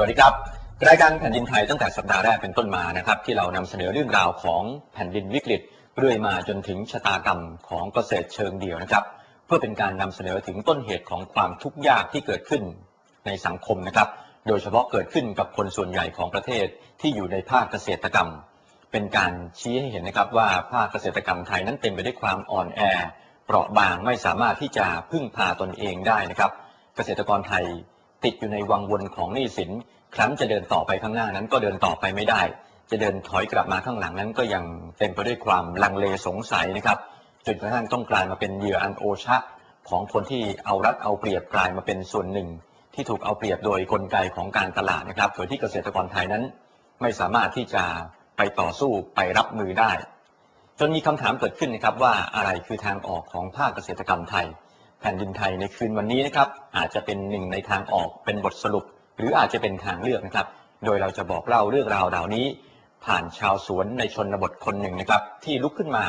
วัสดีครับ รายการแผ่นดินไทยตั้งแต่สัปดาห์แรกเป็นต้นมานะครับ ที่เรานำเสนอเรื่องราวของแผ่นดินวิกฤตเรื่อยมาจนถึงชะตากรรมของเกษตรเชิงเดี่ยวนะครับ เพื่อเป็นการนำเสนอถึงต้นเหตุของความทุกข์ยากที่เกิดขึ้นในสังคมนะครับ โดยเฉพาะเกิดขึ้นกับคนส่วนใหญ่ของประเทศที่อยู่ในภาคเกษตรกรรม เป็นการชี้ให้เห็นนะครับว่าภาคเกษตรกรรมไทยนั้นเต็มไปด้วยความอ่อนแอ เปราะบางไม่สามารถที่จะพึ่งพาตนเองได้นะครับ เกษตรกรไทย ติดอยู่ในวังวนของหนี้สิน ครั้นจะเดินต่อไปข้างหน้านั้นก็เดินต่อไปไม่ได้ จะเดินถอยกลับมาข้างหลังนั้นก็ยังเต็มไปด้วยความลังเลสงสัยนะครับจนกระทั่งต้องกลายมาเป็นเหยื่ออันโอชะ ของคนที่เอารัดเอาเปรียบกลายมาเป็นส่วนหนึ่ง ที่ถูกเอาเปรียบโดยกลไกของการตลาดนะครับโดยที่เกษตรกรไทยนั้น ไม่สามารถที่จะไปต่อสู้ไปรับมือได้ จนมีคำถามเกิดขึ้นนะครับว่าอะไรคือทางออกของภาคเกษตรกรรมไทย แผ่นดินไทยในคืนวันนี้นะครับอาจจะเป็นหนึ่งในทางออกเป็นบทสรุป หรืออาจจะเป็นทางเลือกนะครับ โดยเราจะบอกเล่าเรื่องราวเหล่านี้ ผ่านชาวสวนในชนบทคนหนึ่งนะครับ ที่ลุกขึ้นมา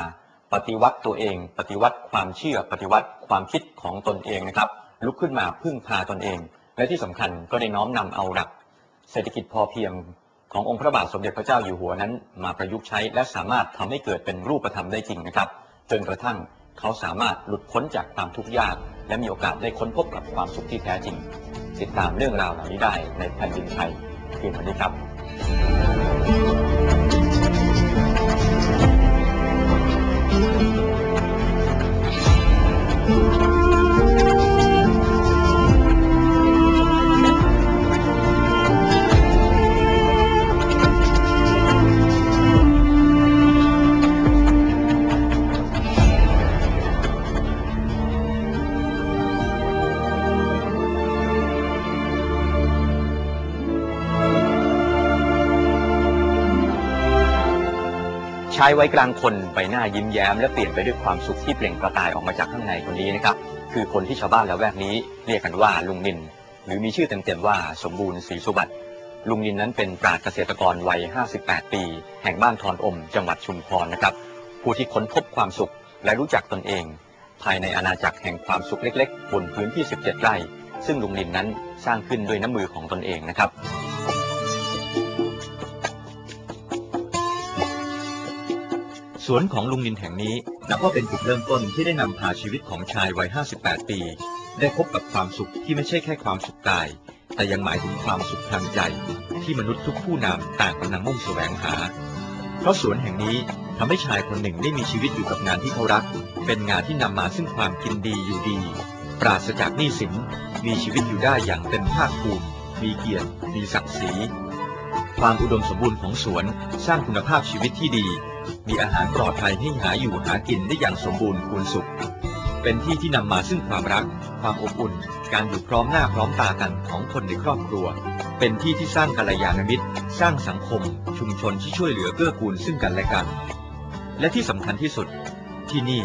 ปฏิวัติตัวเอง ปฏิวัติความเชื่อปฏิวัติความคิดของตนเองนะครับ ลุกขึ้นมาพึ่งพาตนเอง และที่สำคัญก็ได้น้อมนำเอาหลัก เศรษฐกิจพอเพียงขององค์พระบาทสมเด็จพระเจ้าอยู่หัวนั้น มาประยุกต์ใช้และสามารถทำให้เกิดเป็นรูปธรรมได้จริงนะครับ จนกระทั่ง เขาสามารถหลุดพ้นจากความทุกข์ยาก และมีโอกาสได้ค้นพบกับความสุขที่แท้จริง ติดตามเรื่องราวเหล่านี้ได้ในแผ่นดินไทยคืนวันนี้ครับ ชายวัยกลางคนใบหน้ายิ้มแย้ม และเปลี่ยนไปด้วยความสุขที่เปล่งประกายออกมาจากข้างในคนนี้นะครับ คือคนที่ชาวบ้านละแวกนี้เรียกกันว่าลุงนิน หรือมีชื่อเต็มๆว่าสมบูรณ์ศรีสุบัติลุงนินนั้นเป็นปราชญ์เกษตรกรวัย 58 ปี แห่งบ้านทอนอม จังหวัดชุมพรนะครับ ผู้ที่ค้นพบความสุขและรู้จักตนเอง ภายในอาณาจักรแห่งความสุขเล็กๆ บนพื้นที่ 17 ไร่ ซึ่งลุงนินนั้นสร้างขึ้นด้วยน้ำมือของตนเองนะครับ วนของลุงนินแห่งนี้นับว่าเป็นจุดเริ่มต้นที่ได้นำพาชีวิตของชายวัย 58 ปี ได้พบกับความสุขที่ไม่ใช่แค่ความสุขกาย แต่ยังหมายถึงความสุขทางใจ ที่มนุษย์ทุกผู้นำต่างกำลังมุ่งแสวงหา เพราะสวนแห่งนี้ทำให้ชายคนหนึ่งได้มีชีวิตอยู่กับงานที่เขารัก เป็นงานที่นำมาซึ่งความกินดีอยู่ดี ปราศจากหนี้สิน มีชีวิตอยู่ได้อย่างเต็มภาคภูมิ มีเกียรติ มีศักดิ์ศรี ความอุดมสมบูรณ์ของสวนสร้างคุณภาพชีวิตที่ดี มีอาหารปลอดภัยให้หาอยู่หากินได้อย่างสมบูรณ์คูณสุข เป็นที่ที่นำมาซึ่งความรัก ความอบอุ่น การอยู่พร้อมหน้าพร้อมตากันของคนในครอบครัว เป็นที่ที่สร้างกัลยาณมิตร สร้างสังคม ชุมชนที่ช่วยเหลือเกื้อกูลซึ่งกันและกัน และที่สำคัญที่สุด ที่นี่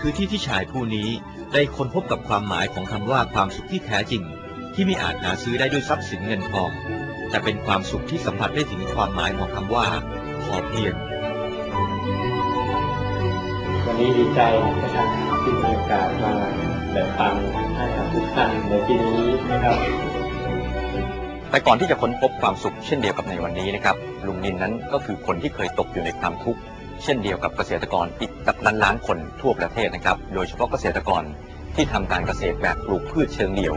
คือที่ที่ชายผู้นี้ได้ค้นพบกับความหมายของคำว่าความสุขที่แท้จริง ที่ไม่อาจหาซื้อได้ด้วยทรัพย์สินเงินทอง แต่เป็นความสุขที่สัมผัสได้ถึงความหมายของคำว่า พอเพียง วันนี้ดีใจนะครับที่มีโอกาสมาแบ่งปันให้กับทุกท่านในที่นี้นะครับแต่ก่อนที่จะค้นพบความสุขเช่นเดียวกับในวันนี้นะครับลุงนินนั้นก็คือคนที่เคยตกอยู่ในความทุกข์เช่นเดียวกับเกษตรกรอีกกับล้านล้านๆคนทั่วประเทศนะครับ โดยเฉพาะเกษตรกรที่ทำการเกษตรแบบปลูกพืชเชิงเดี่ยว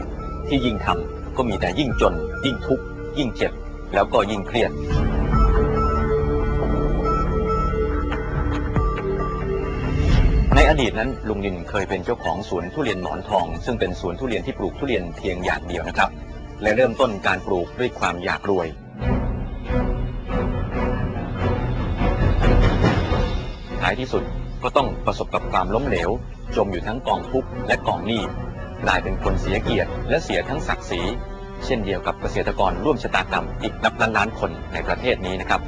ที่ยิ่งทำก็มีแต่ยิ่งจนยิ่งทุกข์ ยิ่งเจ็บแล้วก็ยิ่งเครียด ในอดีตนั้นลุงนินเคยเป็นเจ้าของสวนทุเรียนหมอนทอง ซึ่งเป็นสวนทุเรียนที่ปลูกทุเรียนเพียงอย่างเดียวนะครับ และเริ่มต้นการปลูกด้วยความอยากรวย ท้ายที่สุดก็ต้องประสบกับความล้มเหลว จมอยู่ทั้งกองทุกข์และกองหนี้กลายเป็นคนเสียเกียรติและเสียทั้งศักดิ์ศรี เช่นเดียวกับเกษตรกรร่วมชะตากรรมอีกนับล้านล้านๆคนในประเทศนี้นะครับ